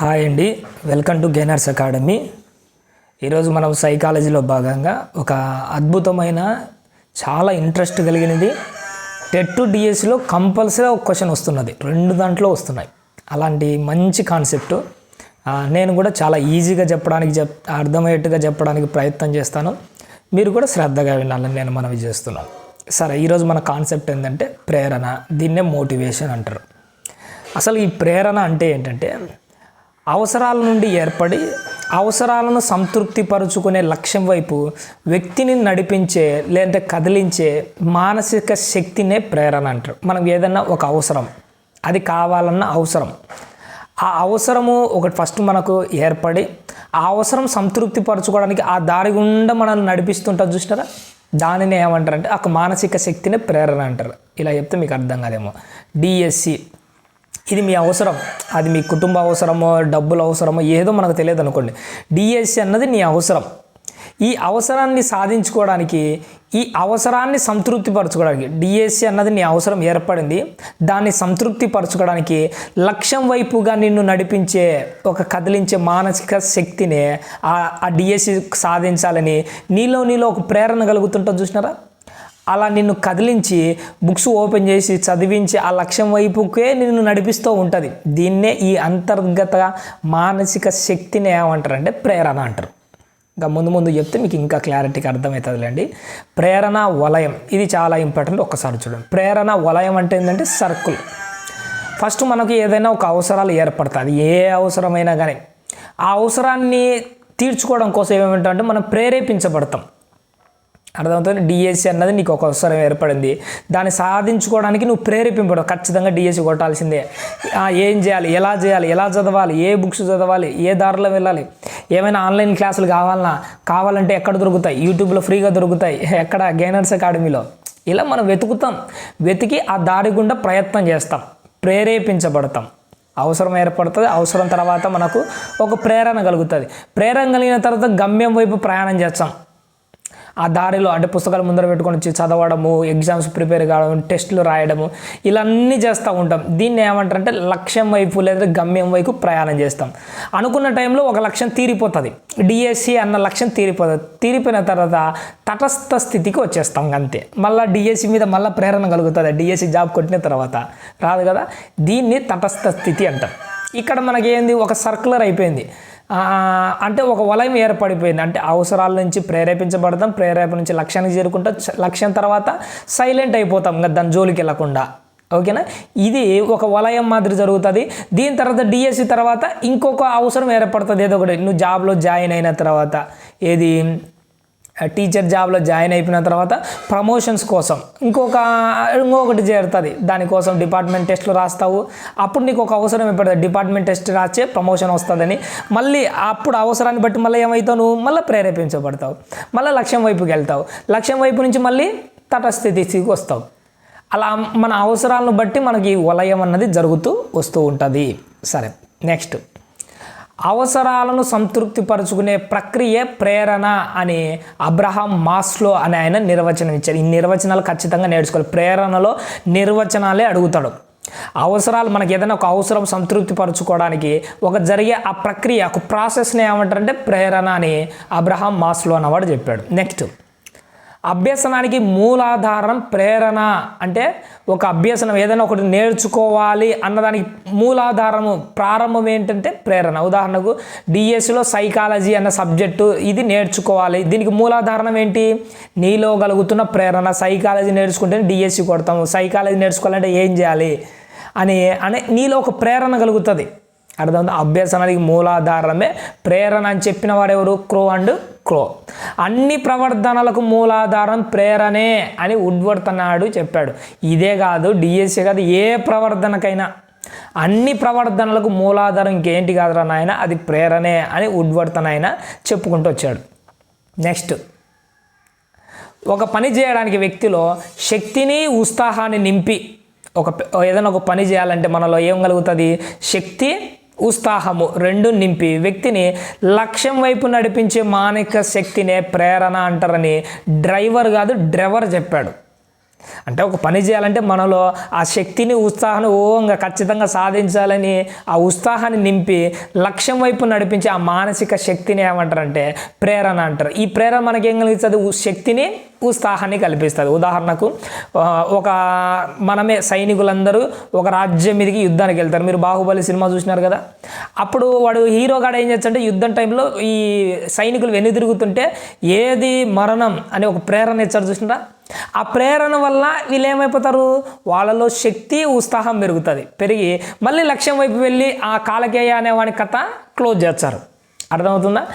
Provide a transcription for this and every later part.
Hi అండి. Welcome to గెనర్స్ academy. ఈరోజు మనం సైకాలజీలో భాగంగా ఒక అద్భుతమైన చాలా ఇంట్రెస్ట్ కలిగినది టెట్ టు డిఎస్సిలో కంపల్సరీ ఒక క్వశ్చన్ వస్తున్నది. రెండు దాంట్లో వస్తున్నాయి. అలాంటి మంచి కాన్సెప్ట్. నేను కూడా చాలా ఈజీగా చెప్పడానికి చెప్ అర్థమయ్యేట్టుగా చెప్పడానికి ప్రయత్నం చేస్తాను. మీరు కూడా శ్రద్ధగా వినాలని నేను మనవి చేస్తున్నాను. సరే ఈరోజు మన కాన్సెప్ట్ ఏంటంటే ప్రేరణ దీన్నే మోటివేషన్ అంటారు. అసలు ఈ ప్రేరణ అంటే ఏంటంటే అవసరాల నుండి ఏర్పడి అవసరాలను సంతృప్తిపరుచుకునే లక్ష్యం వైపు వ్యక్తిని నడిపించే లేదంటే కదిలించే మానసిక శక్తినే ప్రేరణ అంటారు. మనకు ఏదన్నా ఒక అవసరం అది కావాలన్న అవసరం. ఆ అవసరము ఒకటి ఫస్ట్ మనకు ఏర్పడి ఆ అవసరం సంతృప్తి పరచుకోవడానికి ఆ దారి గుండా మనల్ని నడిపిస్తుంటారు చూసినారా? దానిని ఏమంటారంటే ఒక మానసిక శక్తినే ప్రేరణ అంటారు. ఇలా చెప్తే మీకు అర్థం కాదేమో. డిఎస్సి ఇది మీ అవసరం. అది మీ కుటుంబ అవసరమో డబ్బుల అవసరమో ఏదో మనకు తెలియదు అనుకోండి. డిఎస్సి అన్నది నీ అవసరం. ఈ అవసరాన్ని సాధించుకోవడానికి ఈ అవసరాన్ని సంతృప్తిపరచుకోవడానికి డిఎస్సి అన్నది నీ అవసరం ఏర్పడింది. దాన్ని సంతృప్తిపరచుకోవడానికి లక్ష్యం వైపుగా నిన్ను నడిపించే ఒక కదిలించే మానసిక శక్తిని ఆ డిఎస్సి సాధించాలని నీలో నీలో ఒక ప్రేరణ కలుగుతుంటుంది చూసినారా? అలా నిన్ను కదిలించి బుక్స్ ఓపెన్ చేసి చదివించి ఆ లక్ష్యం వైపుకే నిన్ను నడిపిస్తూ ఉంటుంది. దీన్నే ఈ అంతర్గత మానసిక శక్తిని ఏమంటారంటే ప్రేరణ అంటారు. ఇంకా ముందు ముందు చెప్తే మీకు ఇంకా క్లారిటీగా అర్థమవుతుందిలేండి ప్రేరణ వలయం. ఇది చాలా ఇంపార్టెంట్ ఒక్కసారి చూడండి. ప్రేరణ వలయం అంటే ఏంటంటే సర్కిల్. ఫస్ట్ మనకు ఏదైనా ఒక అవసరాలు ఏర్పడుతుంది ఏ అవసరమైనా కానీ ఆ అవసరాన్ని తీర్చుకోవడం కోసం ఏమేమిటంటే మనం ప్రేరేపించబడతాం. అర్థమవుతుంది? డిఎస్సి అన్నది నీకు ఒక అవసరం ఏర్పడింది. దాన్ని సాధించుకోవడానికి నువ్వు ప్రేరేపింపడు ఖచ్చితంగా డిఎస్సి కొట్టాల్సిందే. ఏం చేయాలి? ఎలా చేయాలి? ఎలా చదవాలి? ఏ బుక్స్ చదవాలి? ఏ దారిలో వెళ్ళాలి? ఏమైనా ఆన్లైన్ క్లాసులు కావాలన్నా కావాలంటే ఎక్కడ దొరుకుతాయి? యూట్యూబ్లో ఫ్రీగా దొరుకుతాయి. ఎక్కడ? గైనర్స్ అకాడమీలో ఇలా మనం వెతుకుతాం. వెతికి ఆ దారి గుండా ప్రయత్నం చేస్తాం. ప్రేరేపించబడతాం. అవసరం ఏర్పడుతుంది. అవసరం తర్వాత మనకు ఒక ప్రేరణ కలుగుతుంది. ప్రేరణ కలిగిన తర్వాత గమ్యం వైపు ప్రయాణం చేస్తాం. ఆ దారిలో అంటే పుస్తకాలు ముందర పెట్టుకొని వచ్చి చదవడము ఎగ్జామ్స్ ప్రిపేర్ కావడం టెస్టులు రాయడము ఇలా అన్నీ చేస్తూ ఉంటాం. దీన్ని ఏమంటారంటే లక్ష్యం వైపు లేదా గమ్యం వైపు ప్రయాణం చేస్తాం. అనుకున్న టైంలో ఒక లక్ష్యం తీరిపోతుంది. డిఎస్సి అన్న లక్ష్యం తీరిపోతుంది తీరిపోయిన తర్వాత తటస్థ స్థితికి వచ్చేస్తాం అంతే. మళ్ళీ డిఎస్సి మీద మళ్ళీ ప్రేరణ కలుగుతుంది. డిఎస్సి జాబ్ కొట్టిన తర్వాత. రాదు కదా? దీన్ని తటస్థ స్థితి అంటాం. ఇక్కడ మనకేంది? ఒక సర్కులర్ అయిపోయింది. అంటే ఒక వలయం ఏర్పడిపోయింది. అంటే అవసరాల నుంచి ప్రేరేపించబడతాం ప్రేరేపణ నుంచి లక్ష్యానికి చేరుకుంటాం లక్ష్యం తర్వాత సైలెంట్ అయిపోతాం ఇంకా దాని జోలికి వెళ్ళకుండా. ఓకేనా? ఇది ఒక వలయం మాదిరి జరుగుతుంది. దీని తర్వాత డిఎస్సి తర్వాత ఇంకొక అవసరం ఏర్పడుతుంది. ఏదో ఒకటి నువ్వు జాబ్లో జాయిన్ అయిన తర్వాత ఏది? టీచర్ జాబ్లో జాయిన్ అయిపోయిన తర్వాత ప్రమోషన్స్ కోసం ఇంకొక ఇంకొకటి చేరుతుంది. దానికోసం డిపార్ట్మెంట్ టెస్ట్లు రాస్తావు. అప్పుడు నీకు ఒక అవసరం ఏర్పడుతుంది డిపార్ట్మెంట్ టెస్ట్ రాచే ప్రమోషన్ వస్తుందని. మళ్ళీ అప్పుడు అవసరాన్ని బట్టి మళ్ళీ ఏమవుతావు నువ్వు? మళ్ళీ ప్రేరేపించబడతావు. మళ్ళీ లక్ష్యం వైపుకి వెళ్తావు. లక్ష్యం వైపు నుంచి మళ్ళీ తటస్థితికి వస్తావు. అలా మన అవసరాలను బట్టి మనకి వలయం అన్నది జరుగుతూ వస్తూ ఉంటుంది. సరే నెక్స్ట్ అవసరాలను సంతృప్తిపరచుకునే ప్రక్రియ ప్రేరణ అని అబ్రహాం మాస్లో అని ఆయన నిర్వచనం ఇచ్చారు. ఈ నిర్వచనాలు ఖచ్చితంగా నేర్చుకోవాలి. ప్రేరణలో నిర్వచనాలే అడుగుతాడు. అవసరాలు మనకి ఏదైనా ఒక అవసరం సంతృప్తి పరచుకోవడానికి ఒక జరిగే ఆ ప్రక్రియ ఒక ప్రాసెస్ని ఏమంటారంటే ప్రేరణ అని అబ్రహాం మాస్లో అన్నవాడు చెప్పాడు. నెక్స్ట్ అభ్యసనానికి మూలాధారం ప్రేరణ. అంటే ఒక అభ్యసనం ఏదైనా ఒకటి నేర్చుకోవాలి అన్నదానికి మూలాధారము ప్రారంభం ఏంటంటే ప్రేరణ. ఉదాహరణకు డిఎస్సిలో సైకాలజీ అన్న సబ్జెక్టు ఇది నేర్చుకోవాలి. దీనికి మూలాధారణం ఏంటి? నీలో కలుగుతున్న ప్రేరణ. సైకాలజీ నేర్చుకుంటే డిఎస్సి కొడతాము. సైకాలజీ నేర్చుకోవాలంటే ఏం చేయాలి? అని అనే నీలో ఒక ప్రేరణ కలుగుతుంది. అర్థం అభ్యసనానికి మూలాధారమే ప్రేరణ అని చెప్పిన వాడు ఎవరు? క్రో అండ్ క్లో అన్ని ప్రవర్తనలకు మూలాధారం ప్రేరణే అని ఉడ్వర్తనాడు చెప్పాడు. ఇదే కాదు డిఎస్సీ కాదు ఏ ప్రవర్తనకైనా అన్ని ప్రవర్తనలకు మూలాధారం ఇంకేంటి కాదురా నాయన అది ప్రేరణే అని ఉడ్వర్తన చెప్పుకుంటూ వచ్చాడు. నెక్స్ట్ ఒక పని చేయడానికి వ్యక్తిలో శక్తిని ఉత్సాహాన్ని నింపి ఒక ఏదైనా ఒక పని చేయాలంటే మనలో ఏం కలుగుతుంది? శక్తి ఉత్సాహము రెండు నింపి వ్యక్తిని లక్ష్యం వైపు నడిపించే మానసిక శక్తినే ప్రేరణ అంటారని డ్రైవర్ కాదు డ్రైవర్ చెప్పాడు. అంటే ఒక పని చేయాలంటే మనలో ఆ శక్తిని ఉత్సాహాన్ని ఓంగా ఖచ్చితంగా సాధించాలని ఆ ఉత్సాహాన్ని నింపి లక్ష్యం వైపు నడిపించే ఆ మానసిక శక్తిని ఏమంటారంటే ప్రేరణ అంటారు. ఈ ప్రేరణ మనకి ఏం కలిగిస్తుంది? ఉ- శక్తిని ఉత్సాహాన్ని కల్పిస్తుంది. ఉదాహరణకు ఒక మనమే సైనికులందరూ ఒక రాజ్యం మీదకి యుద్ధానికి వెళ్తారు. మీరు బాహుబలి సినిమా చూసినారు కదా? అప్పుడు వాడు హీరోగాడు ఏం చేస్తాడంటే యుద్ధం టైంలో ఈ సైనికులు వెన్ను తిరుగుతుంటే ఏది మరణం అని ఒక ప్రేరణ ఇచ్చారు చూసినారా? ఆ ప్రేరణ వల్ల వీళ్ళు ఏమైపోతారు వాళ్ళలో శక్తి ఉత్సాహం పెరుగుతుంది. పెరిగి మళ్ళీ లక్ష్యం వైపు వెళ్ళి ఆ కాలకేయ అనేవాడి కథ క్లోజ్ చేస్తారు. అర్థమవుతుందా?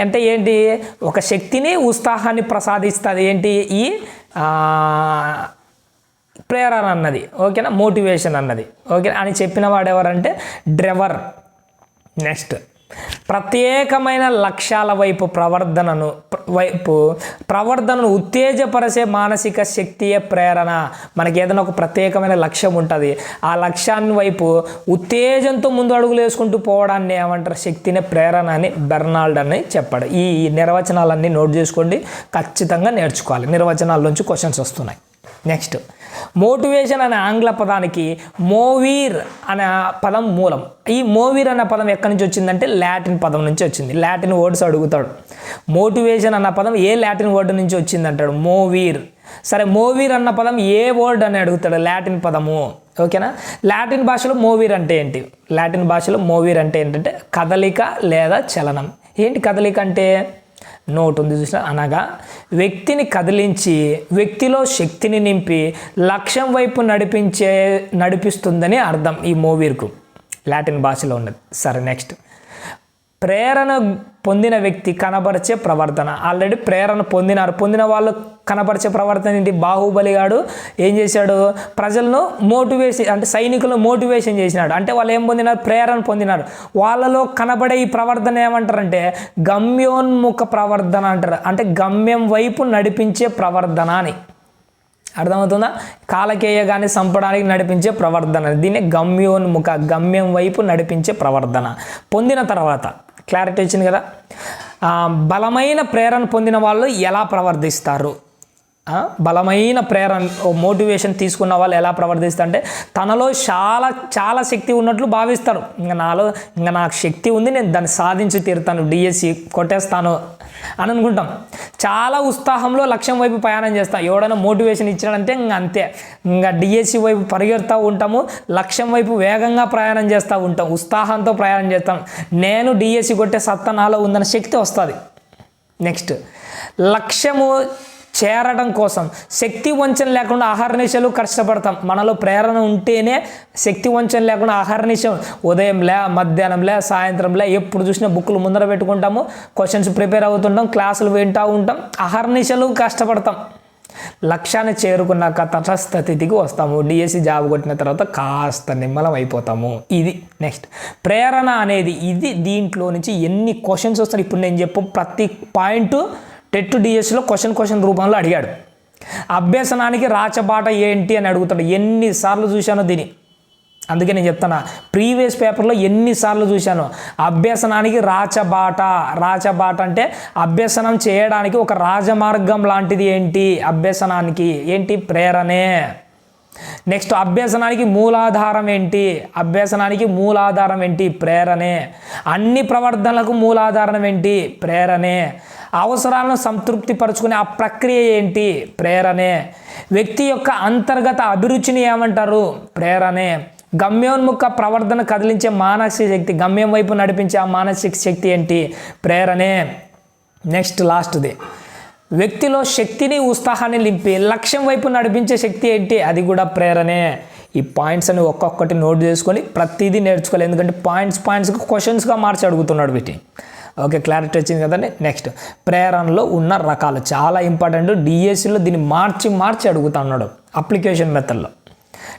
అంటే ఏంటి? ఒక శక్తిని ఉత్సాహాన్ని ప్రసాదిస్తుంది ఏంటి? ఈ ప్రేరణ అన్నది. ఓకేనా? మోటివేషన్ అన్నది. ఓకే అని చెప్పిన వాడు ఎవరంటే డ్రెవర్. నెక్స్ట్. ప్రత్యేకమైన లక్ష్యాల వైపు ప్రవర్ధనను వైపు ప్రవర్ధనను ఉత్తేజపరిచే మానసిక శక్తియే ప్రేరణ. మనకి ఏదైనా ఒక ప్రత్యేకమైన లక్ష్యం ఉంటుంది. ఆ లక్ష్యాన్ని వైపు ఉత్తేజంతో ముందు అడుగులు వేసుకుంటూ పోవడాన్ని ఏమంటారు? శక్తినే ప్రేరణ అని బెర్నాల్డ్ అని చెప్పాడు. ఈ నిర్వచనాలన్నీ నోట్ చేసుకోండి. ఖచ్చితంగా నేర్చుకోవాలి. నిర్వచనాల నుంచి క్వశ్చన్స్ వస్తున్నాయి. నెక్స్ట్. మోటివేషన్ అనే ఆంగ్ల పదానికి మోవీర్ అనే పదం మూలం. ఈ మోవీర్ అనే పదం ఎక్కడి నుంచి వచ్చిందంటే లాటిన్ పదం నుంచి వచ్చింది. లాటిన్ వర్డ్స్ అడుగుతాడు. మోటివేషన్ అన్న పదం ఏ లాటిన్ వర్డ్ నుంచి వచ్చింది అంటాడు మోవీర్. సరే మోవీర్ అన్న పదం ఏ వర్డ్ అని అడుగుతాడు? లాటిన్ పదము. ఓకేనా? లాటిన్ భాషలో మోవీర్ అంటే ఏంటి? లాటిన్ భాషలో మోవీర్ అంటే ఏంటంటే కదలిక లేదా చలనం. ఏంటి కదలిక అంటే? నోట్ ఉంది చూసిన అనగా వ్యక్తిని కదిలించి వ్యక్తిలో శక్తిని నింపి లక్ష్యం వైపు నడిపించే నడిపిస్తుందని అర్థం ఈ మూవీర్కు. లాటిన్ భాషలో ఉన్నది. సరే నెక్స్ట్. ప్రేరణ పొందిన వ్యక్తి కనబరిచే ప్రవర్తన. ఆల్రెడీ ప్రేరణ పొందినారు. పొందిన వాళ్ళు కనబరిచే ప్రవర్తన ఏంటి? బాహుబలి గాడు ఏం చేశాడు? ప్రజలను మోటివేషన్ అంటే సైనికులను మోటివేషన్ చేసినాడు. అంటే వాళ్ళు ఏం పొందినారు? ప్రేరణ పొందినారు. వాళ్ళలో కనబడే ఈ ప్రవర్తన ఏమంటారంటే గమ్యోన్ముఖ ప్రవర్తన అంటారు. అంటే గమ్యం వైపు నడిపించే ప్రవర్తన అని. అర్థమవుతుందా? కాలకేయ కానీ నడిపించే ప్రవర్తన. దీన్ని గమ్యోన్ముఖ గమ్యం వైపు నడిపించే ప్రవర్తన. పొందిన తర్వాత క్లారిటీ వచ్చింది కదా. బలమైన ప్రేరణ పొందిన వాళ్ళు ఎలా ప్రవర్తిస్తారు బలమైన ప్రేరణ మోటివేషన్ తీసుకున్న వాళ్ళు ఎలా ప్రవర్తిస్తారు అంటే తనలో చాలా చాలా శక్తి ఉన్నట్లు భావిస్తారు. ఇంకా నాలో ఇంకా నాకు శక్తి ఉంది నేను దాన్ని సాధించి తీరుతాను డిఎస్సి కొట్టేస్తాను అని అనుకుంటాం. చాలా ఉత్సాహంలో లక్ష్యం వైపు ప్రయాణం చేస్తాం. ఎవడైనా మోటివేషన్ ఇచ్చినాడంటే ఇంక అంతే. ఇంకా డిఎస్సి వైపు పరిగెడుతూ ఉంటాము. లక్ష్యం వైపు వేగంగా ప్రయాణం చేస్తూ ఉంటాం. ఉత్సాహంతో ప్రయాణం చేస్తాం. నేను డిఎస్సి కొట్టే సత్తా నాలో ఉందన్న శక్తి వస్తుంది. నెక్స్ట్. లక్ష్యము చేరడం కోసం. శక్తి వంచన లేకుండా అహర్నిశలు కష్టపడతాం. మనలో ప్రేరణ ఉంటేనే శక్తి వంచన లేకుండా ఆహార ఉదయం లే మధ్యాహ్నం లే సాయంత్రం లే ఎప్పుడు చూసినా బుక్కులు ముందర పెట్టుకుంటాము. క్వశ్చన్స్ ప్రిపేర్ అవుతుంటాం క్లాసులు వింటూ ఉంటాం. అహర్నిశలు కష్టపడతాం. లక్ష్యాన్ని చేరుకున్నాక తటస్థ స్థితికి వస్తాము. డిఎస్సి జాబ్ కొట్టిన తర్వాత కాస్త నిమ్మలం అయిపోతాము. ఇది నెక్స్ట్ ప్రేరణ అనేది ఇది దీంట్లో నుంచి ఎన్ని క్వశ్చన్స్ వస్తాయి ఇప్పుడు నేను చెప్పు. ప్రతి పాయింట్ టెట్ డిఎస్సిలో క్వశ్చన్ క్వశ్చన్ రూపంలో అడిగాడు. అభ్యసనానికి రాచబాట ఏంటి అని అడుగుతాడు. ఎన్నిసార్లు చూశానో దీని అందుకే నేను చెప్తాను ప్రీవియస్ పేపర్లో ఎన్నిసార్లు చూశాను? అభ్యసనానికి రాచబాట. రాచబాట అంటే అభ్యసనం చేయడానికి ఒక రాజమార్గం లాంటిది ఏంటి? అభ్యసనానికి. ఏంటి? ప్రేరణే. నెక్స్ట్ అభ్యసనానికి మూలాధారం ఏంటి? అభ్యసనానికి మూలాధారం ఏంటి? ప్రేరణే. అన్ని ప్రవర్తనలకు మూలాధారం ఏంటి? ప్రేరణే. అవసరాలను సంతృప్తి పరుచుకునే ఆ ప్రక్రియ ఏంటి? ప్రేరణే. వ్యక్తి యొక్క అంతర్గత అభిరుచిని ఏమంటారు? ప్రేరణే. గమ్యోన్ముఖ ప్రవర్తన కదిలించే మానసిక శక్తి గమ్యం వైపు నడిపించే ఆ మానసిక శక్తి ఏంటి? ప్రేరణే. నెక్స్ట్ లాస్ట్ది. వ్యక్తిలో శక్తిని ఉత్సాహాన్ని నింపి లక్ష్యం వైపు నడిపించే శక్తి ఏంటి? అది కూడా ప్రేరణే. ఈ పాయింట్స్ అని ఒక్కొక్కటి నోట్ చేసుకొని ప్రతిదీ నేర్చుకోవాలి. ఎందుకంటే పాయింట్స్ పాయింట్స్కి క్వశ్చన్స్గా మార్చి అడుగుతున్నాడు వీటి. ఓకే క్లారిటీ వచ్చింది కదండి? నెక్స్ట్. ప్రేరణలో ఉన్న రకాలు. చాలా ఇంపార్టెంట్. డిఎస్సిలో దీన్ని మార్చి మార్చి అడుగుతున్నాడు అప్లికేషన్ మెథడ్లో.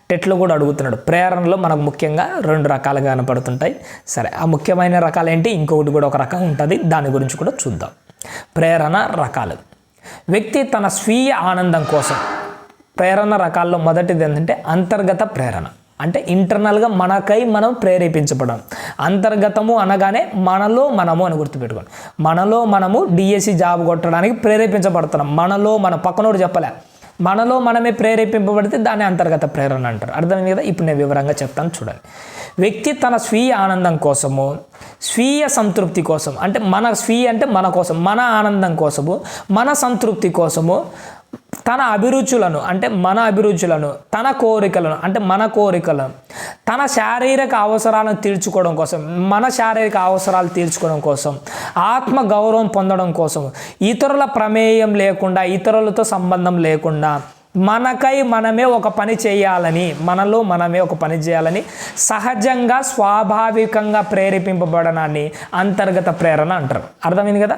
టెట్లో కూడా అడుగుతున్నాడు. ప్రేరణలో మనకు ముఖ్యంగా రెండు రకాలుగా కనపడుతుంటాయి. సరే ఆ ముఖ్యమైన రకాలు ఏంటి? ఇంకొకటి కూడా ఒక రకం ఉంటుంది. దాని గురించి కూడా చూద్దాం. ప్రేరణ రకాలు. వ్యక్తి తన స్వీయ ఆనందం కోసం ప్రేరణ రకాల్లో మొదటిది ఏంటంటే అంతర్గత ప్రేరణ. అంటే ఇంటర్నల్గా మనకై మనం ప్రేరేపించబడం. అంతర్గతము అనగానే మనలో మనము అని గుర్తుపెట్టుకోండి. మనలో మనము డిఎస్సి జాబ్ కొట్టడానికి ప్రేరేపించబడుతున్నాం. మనలో మన పక్కనోడు చెప్పలే. మనలో మనమే ప్రేరేపింపబడితే దాన్ని అంతర్గత ప్రేరణ అంటారు. అర్థమైంది కదా? ఇప్పుడు నేను వివరంగా చెప్తాను చూడండి. వ్యక్తి తన స్వీయ ఆనందం కోసము స్వీయ సంతృప్తి కోసం అంటే మన స్వీయ అంటే మన కోసం మన ఆనందం కోసము మన సంతృప్తి కోసము తన అభిరుచులను అంటే మన అభిరుచులను తన కోరికలను అంటే మన కోరికలను తన శారీరక అవసరాలను తీర్చుకోవడం కోసం మన శారీరక అవసరాలు తీర్చుకోవడం కోసం ఆత్మ గౌరవం పొందడం కోసం ఇతరుల ప్రమేయం లేకుండా ఇతరులతో సంబంధం లేకుండా మనకై మనమే ఒక పని చేయాలని మనలో మనమే ఒక పని చేయాలని సహజంగా స్వాభావికంగా ప్రేరేపింపబడనాన్ని అంతర్గత ప్రేరణ అంటారు. అర్థమైంది కదా?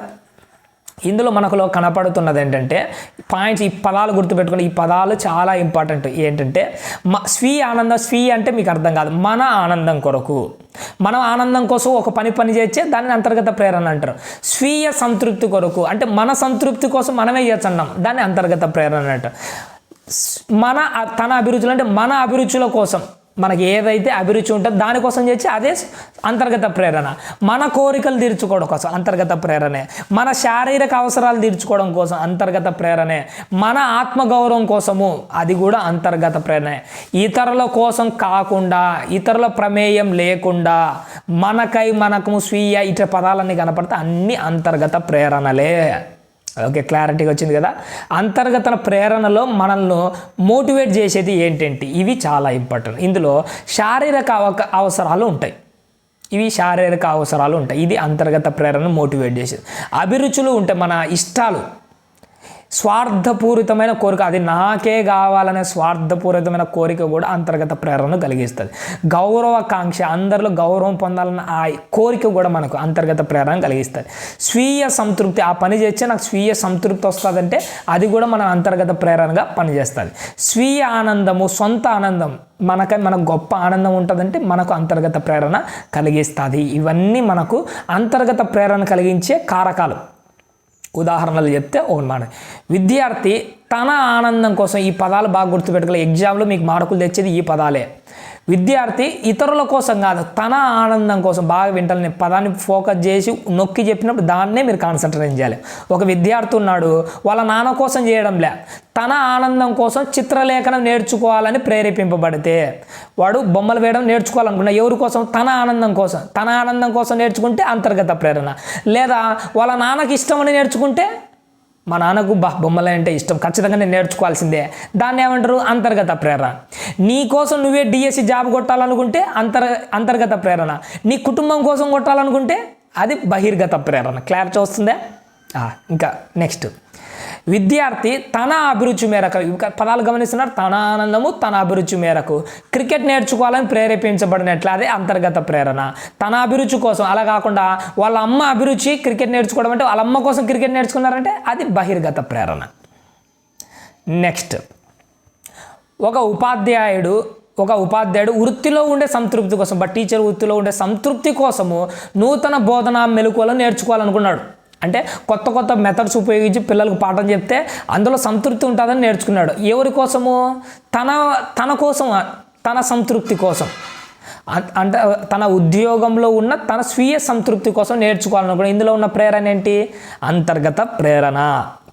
ఇందులో మనకులో కనపడుతున్నది ఏంటంటే పాయింట్స్ ఈ పదాలు గుర్తుపెట్టుకుని ఈ పదాలు చాలా ఇంపార్టెంట్. ఏంటంటే మ స్వీయ ఆనందం స్వీయ అంటే మీకు అర్థం కాదు. మన ఆనందం కొరకు. మనం ఆనందం కోసం ఒక పని పని చేస్తే దాన్ని అంతర్గత ప్రేరణ అంటారు. స్వీయ సంతృప్తి కొరకు అంటే మన సంతృప్తి కోసం మనమే చేస్తున్నాం దాన్ని అంతర్గత ప్రేరణ అంటారు. మన తన అభిరుచులు అంటే మన అభిరుచుల కోసం మనకి ఏదైతే అభిరుచి ఉంటుందో దానికోసం చేసి అదే అంతర్గత ప్రేరణ. మన కోరికలు తీర్చుకోవడం కోసం అంతర్గత ప్రేరణే. మన శారీరక అవసరాలు తీర్చుకోవడం కోసం అంతర్గత ప్రేరణే. మన ఆత్మగౌరవం కోసము అది కూడా అంతర్గత ప్రేరణే. ఇతరుల కోసం కాకుండా ఇతరుల ప్రమేయం లేకుండా మనకై మనకు స్వీయ ఇట్లా పదాలన్నీ కనపడితే అన్ని అంతర్గత ప్రేరణలే. ఓకే క్లారిటీగా వచ్చింది కదా? అంతర్గత ప్రేరణలో మనల్ని మోటివేట్ చేసేది ఏంటంటే ఇవి చాలా ఇంపార్టెంట్ ఇందులో శారీరక అవసరాలు ఉంటాయి. ఇవి శారీరక అవసరాలు ఉంటాయి. ఇది అంతర్గత ప్రేరణ మోటివేట్ చేసేది. అభిరుచులు ఉంటాయి మన ఇష్టాలు. స్వార్థపూరితమైన కోరిక. అది నాకే కావాలనే స్వార్థపూరితమైన కోరిక కూడా అంతర్గత ప్రేరణను కలిగిస్తుంది. గౌరవకాంక్ష అందరిలో గౌరవం పొందాలన్న ఆ కోరిక కూడా మనకు అంతర్గత ప్రేరణ కలిగిస్తుంది. స్వీయ సంతృప్తి ఆ పని చేస్తే నాకు స్వీయ సంతృప్తి వస్తుందంటే అది కూడా మన అంతర్గత ప్రేరణగా పనిచేస్తుంది. స్వీయ ఆనందము సొంత ఆనందం మనకై మనకు గొప్ప ఆనందం ఉంటుందంటే మనకు అంతర్గత ప్రేరణ కలిగిస్తుంది. ఇవన్నీ మనకు అంతర్గత ప్రేరణ కలిగించే కారకాలు. ఉదాహరణలు చెప్తే ఒకటి మాట విద్యార్థి తన ఆనందం కోసం ఈ పదాలు బాగా గుర్తుపెట్టుకోవాలి ఎగ్జామ్లో మీకు మార్కులు తెచ్చేది ఈ పదాలే. విద్యార్థి ఇతరుల కోసం కాదు తన ఆనందం కోసం బాగా వింటాలని పదాన్ని ఫోకస్ చేసి నొక్కి చెప్పినప్పుడు దాన్నే మీరు కాన్సన్ట్రేట్ చేయాలి? ఒక విద్యార్థి ఉన్నాడు వాళ్ళ నాన్న కోసం చేయడం లే. తన ఆనందం కోసం చిత్రలేఖనం నేర్చుకోవాలని ప్రేరేపింపబడితే వాడు బొమ్మలు వేయడం నేర్చుకోవాలనుకున్నా ఎవరి కోసం? తన ఆనందం కోసం. తన ఆనందం కోసం నేర్చుకుంటే అంతర్గత ప్రేరణ. లేదా వాళ్ళ నాన్నకి ఇష్టమని నేర్చుకుంటే మా నాన్నకు బా బొమ్మలు అంటే ఇష్టం. ఖచ్చితంగా నేను నేర్చుకోవాల్సిందే. దాన్ని ఏమంటారు? అంతర్గత ప్రేరణ. నీ కోసం నువ్వే డిఎస్సి జాబ్ కొట్టాలనుకుంటే అంతర్ అంతర్గత ప్రేరణ. నీ కుటుంబం కోసం కొట్టాలనుకుంటే అది బహిర్గత ప్రేరణ. క్లారిటీ వస్తుందా? ఇంకా నెక్స్ట్. విద్యార్థి తన అభిరుచి మేరకు పదాలు గమనిస్తున్నారు తన ఆనందము తన అభిరుచి మేరకు. క్రికెట్ నేర్చుకోవాలని ప్రేరేపించబడినట్లు అదే అంతర్గత ప్రేరణ. తన అభిరుచి కోసం అలా కాకుండా వాళ్ళ అమ్మ అభిరుచి క్రికెట్ నేర్చుకోవడం అంటే వాళ్ళ అమ్మ కోసం క్రికెట్ నేర్చుకున్నారంటే అది బహిర్గత ప్రేరణ. నెక్స్ట్ ఒక ఉపాధ్యాయుడు ఒక ఉపాధ్యాయుడు వృత్తిలో ఉండే సంతృప్తి కోసం బట్ టీచర్ వృత్తిలో ఉండే సంతృప్తి కోసము నూతన బోధన మెలకువలను నేర్చుకోవాలనుకున్నాడు. అంటే కొత్త కొత్త మెథడ్స్ ఉపయోగించి పిల్లలకు పాఠం చెప్తే అందులో సంతృప్తి ఉంటుందని నేర్చుకున్నాడు. ఎవరి కోసము? తన తన కోసం తన సంతృప్తి కోసం. అంటే తన ఉద్యోగంలో ఉన్న తన స్వీయ సంతృప్తి కోసం నేర్చుకోవాలనుకున్నాడు. ఇందులో ఉన్న ప్రేరణ ఏంటి? అంతర్గత ప్రేరణ.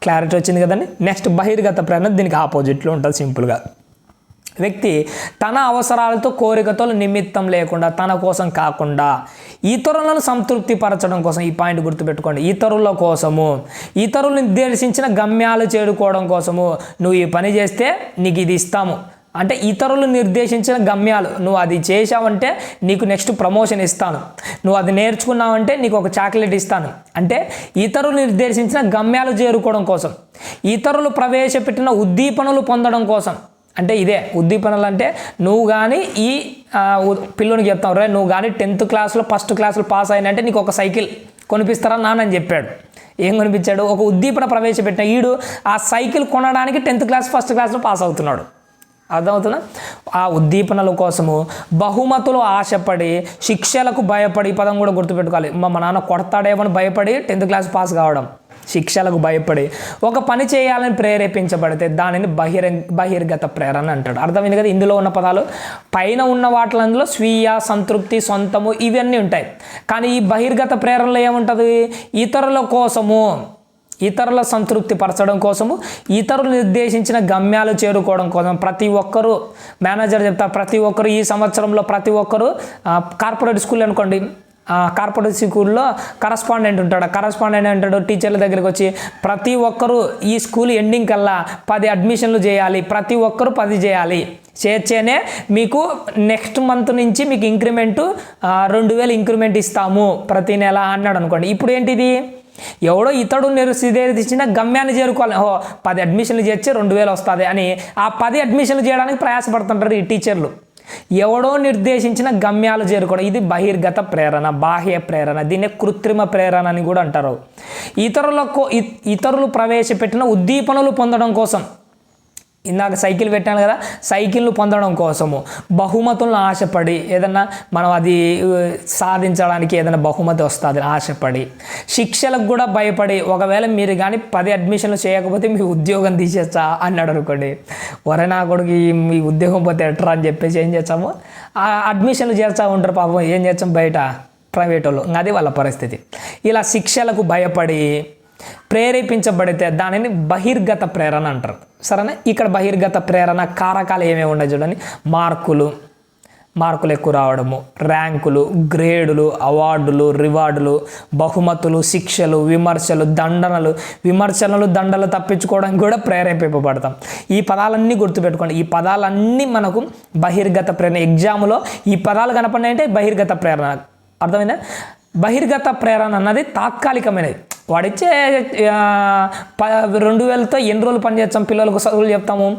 క్లారిటీ వచ్చింది కదండి? నెక్స్ట్ బహిర్గత ప్రేరణ దీనికి ఆపోజిట్లో ఉంటుంది సింపుల్గా. వ్యక్తి తన అవసరాలతో కోరికతో నిమిత్తం లేకుండా తన కోసం కాకుండా ఇతరులను సంతృప్తిపరచడం కోసం ఈ పాయింట్ గుర్తుపెట్టుకోండి. ఇతరుల కోసము ఇతరులు నిర్దేశించిన గమ్యాలు చేరుకోవడం కోసము నువ్వు ఈ పని చేస్తే నీకు ఇది ఇస్తాము. అంటే ఇతరులు నిర్దేశించిన గమ్యాలు నువ్వు అది చేసావంటే నీకు నెక్స్ట్ ప్రమోషన్ ఇస్తాను. నువ్వు అది నేర్చుకున్నావంటే నీకు ఒక చాక్లెట్ ఇస్తాను. అంటే ఇతరులు నిర్దేశించిన గమ్యాలు చేరుకోవడం కోసం ఇతరులు ప్రవేశపెట్టిన ఉద్దీపనలు పొందడం కోసం అంటే ఇదే ఉద్దీపనలు అంటే నువ్వు కానీ ఈ పిల్లోనికి చెప్తావు రే నువ్వు కానీ టెన్త్ క్లాస్లో ఫస్ట్ క్లాస్లో పాస్ అయినంటే నీకు ఒక సైకిల్ కొనిపిస్తారా నాన్నని చెప్పాడు. ఏం కొనిపించాడు? ఒక ఉద్దీపన ప్రవేశపెట్టిన ఈడు ఆ సైకిల్ కొనడానికి టెన్త్ క్లాస్ ఫస్ట్ క్లాస్లో పాస్ అవుతున్నాడు. అర్థమవుతుందా? ఆ ఉద్దీపనల కోసము బహుమతులు ఆశపడి శిక్షలకు భయపడి ఈ పదం కూడా గుర్తుపెట్టుకోవాలి. మా మా నాన్న కొడతాడేమని భయపడి టెన్త్ క్లాస్ పాస్ కావడం. శిక్షలకు భయపడి ఒక పని చేయాలని ప్రేరేపించబడితే దానిని బహిరంగ బహిర్గత ప్రేరణ అంటాడు. అర్థమైంది కదా? ఇందులో ఉన్న పదాలు పైన ఉన్న వాటిలందులో స్వీయ సంతృప్తి సొంతము ఇవన్నీ ఉంటాయి. కానీ ఈ బహిర్గత ప్రేరణలో ఏముంటుంది? ఇతరుల కోసము ఇతరుల సంతృప్తి పరచడం కోసము ఇతరులు నిర్దేశించిన గమ్యాలు చేరుకోవడం కోసం ప్రతి ఒక్కరూ మేనేజర్ చెప్తారు ప్రతి ఒక్కరు ఈ సంవత్సరంలో ప్రతి ఒక్కరు కార్పొరేట్ స్కూల్ అనుకోండి కార్పొరేట్ స్కూల్లో కరస్పాండెంట్ ఉంటాడు. కరస్పాండెంట్ అంటాడు టీచర్ల దగ్గరికి వచ్చి ప్రతి ఒక్కరూ ఈ స్కూల్ ఎండింగ్ కల్లా పది అడ్మిషన్లు చేయాలి ప్రతి ఒక్కరు పది చేయాలి. చేర్చేనే మీకు నెక్స్ట్ మంత్ నుంచి మీకు ఇంక్రిమెంటు రెండు వేలు ఇంక్రిమెంట్ ఇస్తాము ప్రతి నెల అన్నాడు అనుకోండి. ఇప్పుడు ఏంటిది? ఎవడో ఇతడు నిర్దేశించిన గమ్యాన్ని చేరుకోవాలి. ఓ పది అడ్మిషన్లు చేర్చి రెండు వేలు వస్తుంది అని ఆ పది అడ్మిషన్లు చేయడానికి ప్రయాసపడుతుంటారు ఈ టీచర్లు. ఎవడో నిర్దేశించిన గమ్యాలు చేరుకోవడం ఇది బహిర్గత ప్రేరణ బాహ్య ప్రేరణ దీన్ని కృత్రిమ ప్రేరణ అని కూడా అంటారు. ఇతరులకు ఇతరులు ప్రవేశపెట్టిన ఉద్దీపనలు పొందడం కోసం ఇందాక సైకిల్ పెట్టాను కదా సైకిల్ను పొందడం కోసము. బహుమతులను ఆశపడి ఏదన్నా మనం అది సాధించడానికి ఏదైనా బహుమతి వస్తుంది ఆశపడి. శిక్షలకు కూడా భయపడి ఒకవేళ మీరు కానీ పది అడ్మిషన్లు చేయకపోతే మీ ఉద్యోగం తీసేస్తా అన్నాడు అనుకోండి. వరే నా కొడుకు మీ ఉద్యోగం పోతే ఎట్రా అని చెప్పేసి ఏం చేస్తాము? ఆ అడ్మిషన్లు చేర్చా ఉంటారు పాపం ఏం చేస్తాం బయట? ప్రైవేట్ వాళ్ళు ఇంకా అది వాళ్ళ పరిస్థితి. ఇలా శిక్షలకు భయపడి ప్రేరేపించబడితే దానిని బహిర్గత ప్రేరణ అంటారు. సరేనా? ఇక్కడ బహిర్గత ప్రేరణ కారకాలు ఏమేమి ఉన్నాయి చూడండి. మార్కులు మార్కులు ఎక్కువ రావడము ర్యాంకులు గ్రేడులు అవార్డులు రివార్డులు బహుమతులు శిక్షలు విమర్శలు దండనలు. విమర్శనలు దండలు తప్పించుకోవడానికి కూడా ప్రేరేపింపబడతాం. ఈ పదాలన్నీ గుర్తుపెట్టుకోండి. ఈ పదాలన్నీ మనకు బహిర్గత ప్రేరణ. ఎగ్జామ్లో ఈ పదాలు కనపడినాయంటే బహిర్గత ప్రేరణ. అర్థమైందా? బహిర్గత ప్రేరణ అన్నది తాత్కాలికమైనది. వాడిచ్చే ప రెండు వేలతో ఎన్ని రోజులు పనిచేస్తాం పిల్లలకు చదువులు చెప్తాము.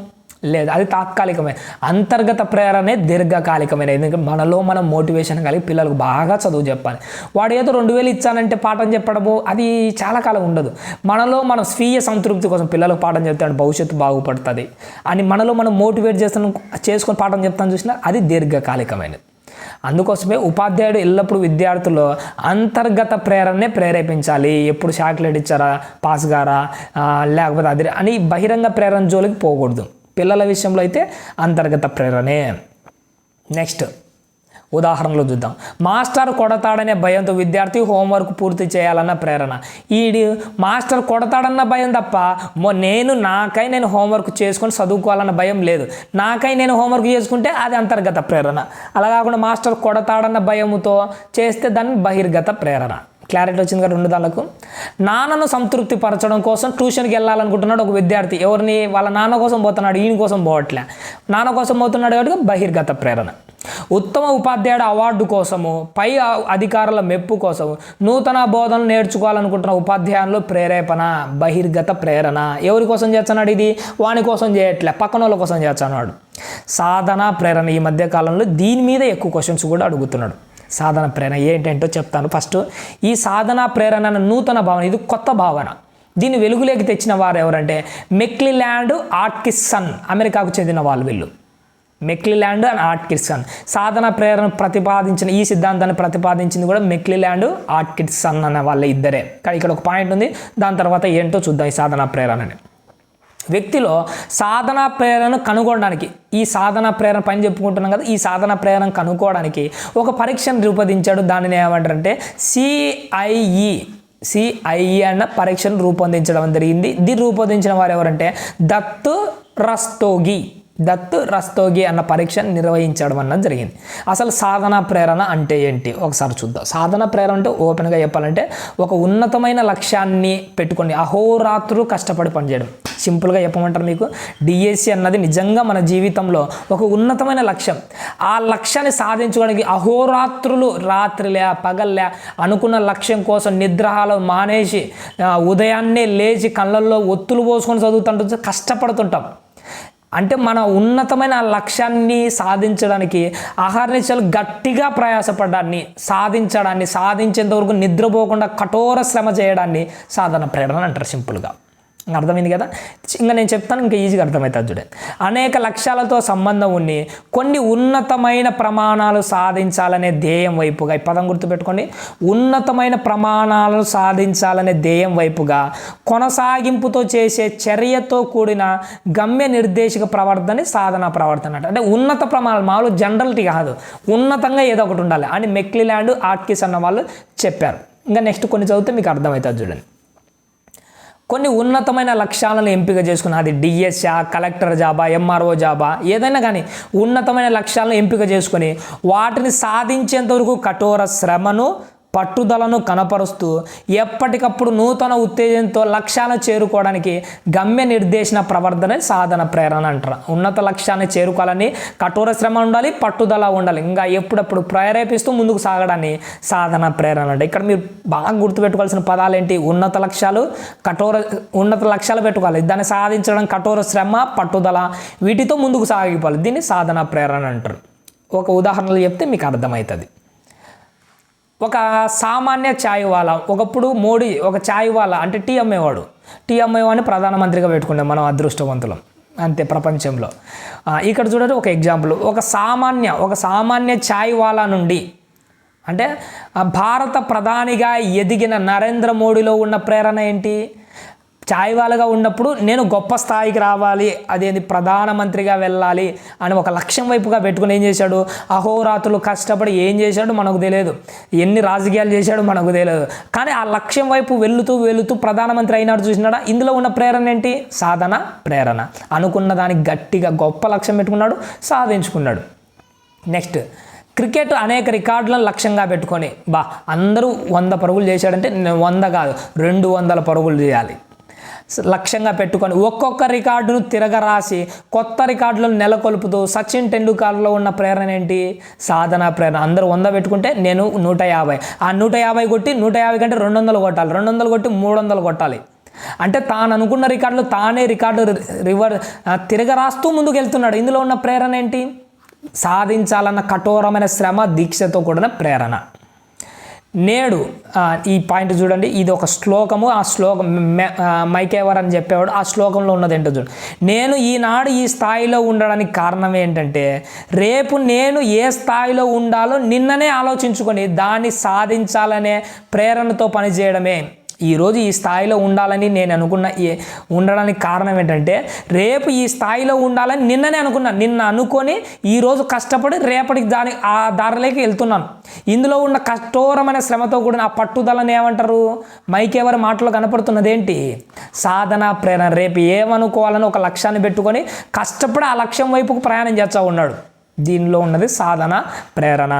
లేదు అది తాత్కాలికమే. అంతర్గత ప్రేరణే దీర్ఘకాలికమైన ఎందుకంటే మనలో మనం మోటివేషన్ కలిగి పిల్లలకు బాగా చదువు చెప్పాలి. వాడు ఏదో రెండు వేలు ఇచ్చానంటే పాఠం చెప్పడము అది చాలా కాలం ఉండదు. మనలో మనం స్వీయ సంతృప్తి కోసం పిల్లలకు పాఠం చెప్తాడు భవిష్యత్తు బాగుపడుతుంది. అని మనలో మనం మోటివేట్ చేస్తాను చేసుకొని పాఠం చెప్తాను చూసినా అది దీర్ఘకాలికమైనది. అందుకోసమే ఉపాధ్యాయుడు ఎల్లప్పుడూ విద్యార్థుల్లో అంతర్గత ప్రేరణనే ప్రేరేపించాలి. ఎప్పుడు చాక్లెట్ ఇచ్చారా పాస్ గారా లేకపోతే అది అని బహిరంగ ప్రేరణ జోలికి పోకూడదు. పిల్లల విషయంలో అయితే అంతర్గత ప్రేరణే. నెక్స్ట్ ఉదాహరణలు చూద్దాం. మాస్టర్ కొడతాడనే భయంతో విద్యార్థి హోంవర్క్ పూర్తి చేయాలన్న ప్రేరణ. ఈడు మాస్టర్ కొడతాడన్న భయం తప్ప మొ నేను నాకై నేను హోంవర్క్ చేసుకొని చదువుకోవాలన్న భయం లేదు. నాకై నేను హోంవర్క్ చేసుకుంటే అది అంతర్గత ప్రేరణ. అలా కాకుండా మాస్టర్ కొడతాడన్న భయముతో చేస్తే దాన్ని బహిర్గత ప్రేరణ. క్లారిటీ వచ్చింది కదా రెండు దానికి నాన్నను సంతృప్తి పరచడం కోసం ట్యూషన్కి వెళ్ళాలనుకుంటున్నాడు ఒక విద్యార్థి. ఎవరిని? వాళ్ళ నాన్న కోసం పోతున్నాడు ఈయన కోసం పోవట్లే. నాన్న కోసం పోతున్నాడు కాబట్టి బహిర్గత ప్రేరణ. ఉత్తమ ఉపాధ్యాయుడు అవార్డు కోసము పై అధికారుల మెప్పు కోసము నూతన బోధనలు నేర్చుకోవాలనుకుంటున్న ఉపాధ్యాయులు ప్రేరేపణ బహిర్గత ప్రేరణ. ఎవరి కోసం చేస్తున్నాడు ఇది? వాని కోసం చేయట్లే పక్కన వాళ్ళ కోసం చేస్తున్నాడు. సాధన ప్రేరణ ఈ మధ్య కాలంలో దీని మీద ఎక్కువ క్వశ్చన్స్ కూడా అడుగుతున్నాడు. సాధన ప్రేరణ. ఏంటంటో చెప్తాను. ఫస్ట్ ఈ సాధన ప్రేరణ అన్న నూతన భావన ఇది కొత్త భావన. దీన్ని వెలుగులోకి తెచ్చిన వారు ఎవరంటే మెక్లిల్యాండ్ ఆర్ట్కిసన్ అమెరికాకు చెందిన వాళ్ళు వీళ్ళు. మెక్లిల్యాండ్ అండ్ ఆర్కిడ్సన్ సాధన ప్రేరణ ప్రతిపాదించిన ఈ సిద్ధాంతాన్ని ప్రతిపాదించింది కూడా మెక్లిల్యాండ్ ఆర్కిడ్సన్ అనే వాళ్ళ ఇద్దరే. ఇక్కడ ఒక పాయింట్ ఉంది. దాని తర్వాత ఏంటో చూద్దాం ఈ సాధన ప్రేరణని. వ్యక్తిలో సాధన ప్రేరణ కనుగొనడానికి ఈ సాధన ప్రేరణ పని చెప్పుకుంటున్నాం కదా ఈ సాధన ప్రేరణ కనుక్కోవడానికి ఒక పరీక్షను రూపొందించాడు. దానిని ఏమంటారంటే సిఐఈ సిఐఈ అన్న పరీక్షను రూపొందించడం జరిగింది. దీన్ని రూపొందించిన వారు ఎవరంటే దత్తు రస్తోగి. దత్తు రస్తోగి అన్న పరీక్ష నిర్వహించడం అన్నది జరిగింది. అసలు సాధన ప్రేరణ అంటే ఏంటి? ఒకసారి చూద్దాం. సాధన ప్రేరణ అంటే ఓపెన్గా చెప్పాలంటే ఒక ఉన్నతమైన లక్ష్యాన్ని పెట్టుకొని అహోరాత్రులు కష్టపడి పనిచేయడం. సింపుల్గా చెప్పమంటారు మీకు? డిఎస్సి అన్నది నిజంగా మన జీవితంలో ఒక ఉన్నతమైన లక్ష్యం. ఆ లక్ష్యాన్ని సాధించుకోవడానికి అహోరాత్రులు రాత్రిలే పగల్లే అనుకున్న లక్ష్యం కోసం నిద్రహాలు మానేసి ఉదయాన్నే లేచి కళ్ళల్లో ఒత్తులు పోసుకొని చదువుతుంటే కష్టపడుతుంటాం. అంటే మన ఉన్నతమైన లక్ష్యాన్ని సాధించడానికి ఆహార అహర్నిశలు గట్టిగా ప్రయాసపడడాన్ని సాధించడాన్ని సాధించేంతవరకు నిద్రపోకుండా కఠోర శ్రమ చేయడాన్ని సాధన ప్రేరణ అంటారు సింపుల్గా. అర్థమైంది కదా? ఇంకా నేను చెప్తాను ఇంకా ఈజీగా అర్థమవుతుంది చూడండి అనేక లక్ష్యాలతో సంబంధం ఉండి కొన్ని ఉన్నతమైన ప్రమాణాలు సాధించాలనే ధ్యేయం వైపుగా ఈ పదం గుర్తుపెట్టుకోండి. ఉన్నతమైన ప్రమాణాలను సాధించాలనే ధ్యేయం వైపుగా కొనసాగింపుతో చేసే చర్యతో కూడిన గమ్య నిర్దేశక ప్రవర్తన సాధన ప్రవర్తన అంటే. ఉన్నత ప్రమాణాలు మామూలు జనరల్టీ కాదు. ఉన్నతంగా ఏదో ఒకటి ఉండాలి. అని మెక్లిలాండ్ ఆర్ట్కిస్ అన్న వాళ్ళు చెప్పారు. ఇంకా నెక్స్ట్ కొన్ని చదివితే మీకు అర్థమవుతుంది చూడండి. కొన్ని ఉన్నతమైన లక్ష్యాలను ఎంపిక చేసుకుని అది డిఎస్ఆ కలెక్టర్ జాబా ఎంఆర్ఓ జాబా ఏదైనా కానీ ఉన్నతమైన లక్ష్యాలను ఎంపిక చేసుకొని వాటిని సాధించేంత వరకు కఠోర శ్రమను పట్టుదలను కనపరుస్తూ ఎప్పటికప్పుడు నూతన ఉత్తేజంతో లక్ష్యాలను చేరుకోవడానికి గమ్య నిర్దేశన ప్రవర్ధన సాధన ప్రేరణ అంటారు. ఉన్నత లక్ష్యాన్ని చేరుకోవాలని కఠోర శ్రమ ఉండాలి పట్టుదల ఉండాలి. ఇంకా ఎప్పుడప్పుడు ప్రేరేపిస్తూ ముందుకు సాగడాన్ని సాధన ప్రేరణ అంటే ఇక్కడ మీరు బాగా గుర్తుపెట్టుకోవాల్సిన పదాలు ఏంటి ఉన్నత లక్ష్యాలు కఠోర ఉన్నత లక్ష్యాలు పెట్టుకోవాలి. దాన్ని సాధించడం కఠోర శ్రమ పట్టుదల వీటితో ముందుకు సాగిపోవాలి. దీన్ని సాధన ప్రేరణ అంటారు. ఒక ఉదాహరణలు చెప్తే మీకు అర్థమవుతుంది. ఒక సామాన్య ఛాయ్ వాళ్ళ ఒకప్పుడు మోడీ ఒక ఛాయ్ వాళ్ళ అంటే టీ అమ్మేవాడు. టీ అమ్మేవాడిని ప్రధానమంత్రిగా పెట్టుకున్నాం మనం అదృష్టవంతులం. అంతే ప్రపంచంలో. ఇక్కడ చూడండి ఒక ఎగ్జాంపుల్. ఒక సామాన్య ఒక సామాన్య ఛాయ్ వాళ్ళ నుండి అంటే భారత ప్రధానిగా ఎదిగిన నరేంద్ర మోడీలో ఉన్న ప్రేరణ ఏంటి? ఛాయవాలుగా ఉన్నప్పుడు నేను గొప్ప స్థాయికి రావాలి అదేంది ప్రధానమంత్రిగా వెళ్ళాలి అని ఒక లక్ష్యం వైపుగా పెట్టుకుని ఏం చేశాడు? అహోరాత్రులు కష్టపడి ఏం చేశాడు మనకు తెలియదు. ఎన్ని రాజకీయాలు చేశాడు మనకు తెలియదు. కానీ ఆ లక్ష్యం వైపు వెళుతూ వెళుతూ ప్రధానమంత్రి అయినాడు చూసినాడా? ఇందులో ఉన్న ప్రేరణ ఏంటి? సాధన ప్రేరణ. అనుకున్న దానికి గట్టిగా గొప్ప లక్ష్యం పెట్టుకున్నాడు సాధించుకున్నాడు. నెక్స్ట్ క్రికెట్ అనేక రికార్డులను లక్ష్యంగా పెట్టుకొని బా అందరూ వంద పరుగులు చేశాడంటే నేను వంద కాదు రెండు వందల పరుగులు చేయాలి. లక్ష్యంగా పెట్టుకొని ఒక్కొక్క రికార్డును తిరగరాసి కొత్త రికార్డులను నెలకొల్పుతూ సచిన్ టెండూల్కర్లో ఉన్న ప్రేరణ ఏంటి? సాధన ప్రేరణ. అందరూ వంద పెట్టుకుంటే నేను నూట యాభై. ఆ నూట యాభై కొట్టి నూట యాభై కంటే రెండు వందలు కొట్టాలి. రెండు వందలు కొట్టి మూడు వందలు కొట్టాలి. అంటే తాను అనుకున్న రికార్డులు తానే రికార్డు రి- రివర్ తిరగరాస్తూ ముందుకు వెళ్తున్నాడు ఇందులో ఉన్న ప్రేరణ ఏంటి? సాధించాలన్న కఠోరమైన శ్రమ దీక్షతో కూడిన ప్రేరణ. నేడు ఈ పాయింట్ చూడండి ఇది ఒక శ్లోకము ఆ శ్లోకం మె- మైకేవర్ అని చెప్పేవాడు ఆ శ్లోకంలో ఉన్నది ఏంటో చూడండి నేను ఈనాడు ఈ స్థాయిలో ఉండడానికి కారణం ఏంటంటే రేపు నేను ఏ స్థాయిలో ఉండాలో నిన్ననే ఆలోచించుకొని దాన్ని సాధించాలనే ప్రేరణతో పనిచేయడమే. ఈరోజు ఈ స్థాయిలో ఉండాలని నేను అనుకున్న ఉండడానికి కారణం ఏంటంటే రేపు ఈ స్థాయిలో ఉండాలని నిన్ననే అనుకున్నాను నిన్న అనుకొని ఈరోజు కష్టపడి రేపటికి దాని ఆ దారిలోకి వెళ్తున్నాను. ఇందులో ఉన్న కఠోరమైన శ్రమతో కూడిన ఆ పట్టుదలని ఏమంటారు? మైకెవరి మాటలో కనపడుతున్నది ఏంటి సాధన ప్రేరణ. రేపు ఏమనుకోవాలని ఒక లక్ష్యాన్ని పెట్టుకొని కష్టపడి ఆ లక్ష్యం వైపుకు ప్రయాణం చేస్తూ ఉన్నాడు. దీనిలో ఉన్నది సాధన ప్రేరణ.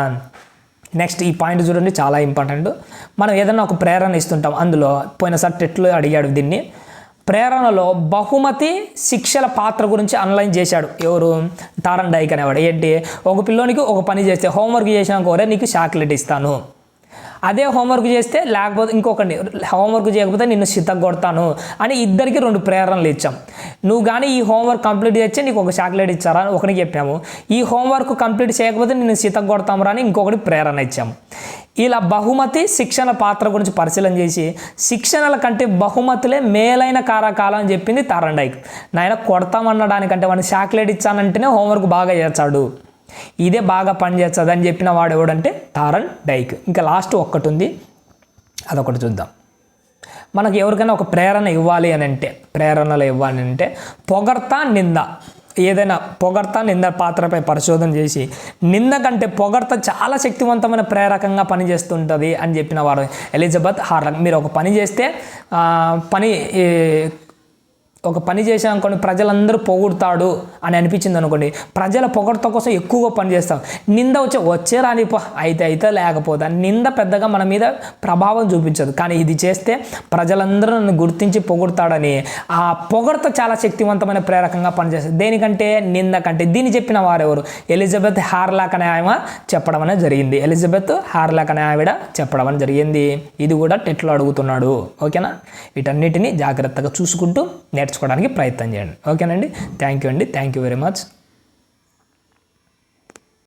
నెక్స్ట్ ఈ పాయింట్ చూడండి చాలా ఇంపార్టెంట్ మనం ఏదైనా ఒక ప్రేరణ ఇస్తుంటాం అందులో పోయినసారి టెట్లో అడిగాడు దీన్ని. ప్రేరణలో బహుమతి శిక్షల పాత్ర గురించి అనలైన్ చేశాడు. ఎవరు? తారన్ డైక్ అనేవాడు. ఏంటి? ఒక పిల్లోనికి ఒక పని చేస్తే హోంవర్క్ చేసినాక కోరే నీకు చాక్లెట్ ఇస్తాను. అదే హోంవర్క్ చేస్తే లేకపోతే ఇంకొకటి హోంవర్క్ చేయకపోతే నిన్ను కొడతాను అని ఇద్దరికి రెండు ప్రేరణలు ఇచ్చాం. నువ్వు కానీ ఈ హోంవర్క్ కంప్లీట్ చేస్తే నీకు ఒక చాక్లెట్ ఇచ్చారా అని ఒకరికి చెప్పాము. ఈ హోంవర్క్ కంప్లీట్ చేయకపోతే నిన్ను సిద్ధ కొడతాము అని ఇంకొకటి ప్రేరణ ఇచ్చాము ఇలా బహుమతి శిక్షణ పాత్ర గురించి పరిశీలన చేసి శిక్షణల కంటే బహుమతులే మేలైన కారకాలం అని చెప్పింది తారండైక్ నాయన కొడతామన్నడానికంటే వాడిని చాక్లెట్ ఇచ్చానంటేనే హోంవర్క్ బాగా చేస్తాడు. ఇదే బాగా పనిచేస్తుంది అని చెప్పిన వాడు ఎవడంటే తారన్ డైక్. ఇంకా లాస్ట్ ఒక్కటి ఉంది అదొకటి చూద్దాం. మనకు ఎవరికైనా ఒక ప్రేరణ ఇవ్వాలి అని అంటే ప్రేరణలు ఇవ్వాలి అంటే పొగడ్తా నింద. ఏదైనా పొగడ్తా నింద పాత్రపై పరిశోధన చేసి నింద కంటే పొగడ్త చాలా శక్తివంతమైన ప్రేరకంగా పనిచేస్తుంటుంది అని చెప్పిన వారు ఎలిజబెత్ హార్లక్ మీరు ఒక పని చేస్తే పని ఒక పని చేసాం అనుకోండి ప్రజలందరూ పొగుడతాడు అని అనిపించింది అనుకోండి ప్రజల పొగడత కోసం ఎక్కువగా పని చేస్తాం. నింద వచ్చే వచ్చే రానిపో అయితే అయితే లేకపోతే నింద పెద్దగా మన మీద ప్రభావం చూపించదు. కానీ ఇది చేస్తే ప్రజలందరూ నన్ను గుర్తించి పొగుడుతాడని ఆ పొగడత చాలా శక్తివంతమైన ప్రేరకంగా పనిచేస్తుంది. దేనికంటే నింద కంటే. దీన్ని చెప్పిన వారెవరు? ఎలిజబెత్ హార్లాక్ అనే ఆమె చెప్పడం అనేది జరిగింది. ఎలిజబెత్ హార్లాక్ అనే ఆవిడ చెప్పడం అని జరిగింది. ఇది కూడా టెట్లో అడుగుతున్నాడు. ఓకేనా? వీటన్నిటిని జాగ్రత్తగా చూసుకుంటూ నేర్చుకోవడానికి ప్రయత్నం చేయండి. ఓకేనండి? థ్యాంక్ యూ అండి. Thank you very much